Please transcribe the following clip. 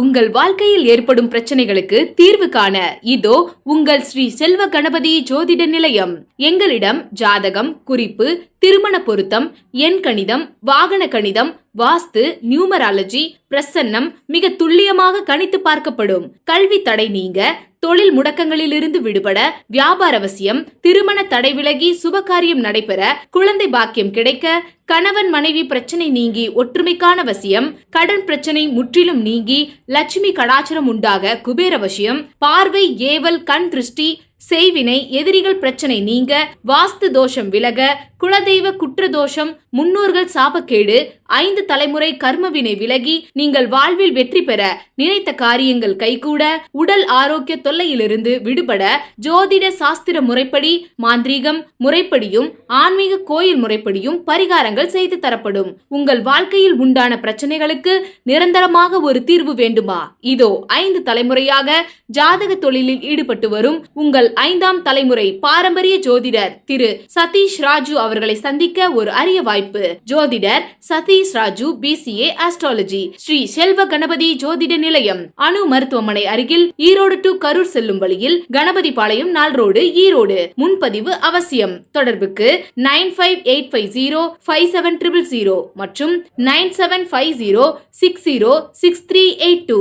உங்கள் வாழ்க்கையில் ஏற்படும் பிரச்சனைகளுக்கு தீர்வு காண இதோ உங்கள் ஸ்ரீ செல்வ கணபதி ஜோதிட நிலையம். எங்களிடம் ஜாதகம் குறிப்பு திருமண பொருத்தம் எண் கணிதம் வாகன கணிதம் வாஸ்து நியூமராலஜி பிரசன்னம் மிக துல்லியமாக கணித்து பார்க்கப்படும். கல்வி தடை நீங்க தொழில் முடக்கங்களிலிருந்து விடுபட வியாபார அவசியம் திருமண தடை விலகி சுபகாரியம் நடைபெற குழந்தை பாக்கியம் கிடைக்க கணவன் மனைவி பிரச்சனை நீங்கி ஒற்றுமைக்கான வசியம் கடன் பிரச்சனை முற்றிலும் நீங்கி லட்சுமி கடாச்சரம் உண்டாக குபேர வசியம் பார்வை ஏவல் கண் திருஷ்டி செய்வினை எதிரிகள் பிரச்சனை நீங்க வாஸ்து தோஷம் விலக குலதெய்வ குற்றதோஷம் முன்னோர்கள் சாபக்கேடு ஐந்து தலைமுறை கர்மவினை விலகி நீங்கள் வாழ்வில் வெற்றி பெற நினைத்த காரியங்கள் கைகூட உடல் ஆரோக்கிய தொல்லையிலிருந்து விடுபட ஜோதிட சாஸ்திர முறைப்படி மாந்திரீகம் முறைப்படியும் ஆன்மீக கோயில் முறைப்படியும் பரிகாரங்கள் செய்து தரப்படும். உங்கள் வாழ்க்கையில் உண்டான பிரச்சனைகளுக்கு நிரந்தரமாக ஒரு தீர்வு வேண்டுமா? இதோ ஐந்து தலைமுறையாக ஜாதக தொழிலில் ஈடுபட்டு வரும் உங்கள் ஐந்தாம் தலைமுறை பாரம்பரிய ஜோதிடர் திரு சதீஷ் ராஜு அவர்களை சந்திக்க ஒரு அரிய வாய்ப்பு. ஜோதிடர் சதீஷ் ராஜு பிசிஏ ஆஸ்ட்ராலஜி ஸ்ரீ செல்வ கணபதி ஜோதிட நிலையம். அணு மருத்துவமனை அருகில் ஈரோடு டு கரூர் செல்லும் வழியில் கணபதி பாளையம் நாள் ரோடு ஈரோடு. முன்பதிவு அவசியம். தொடர்புக்கு nine five eight five zero five seven triple zero மற்றும் nine seven five zero six zero six three eight two.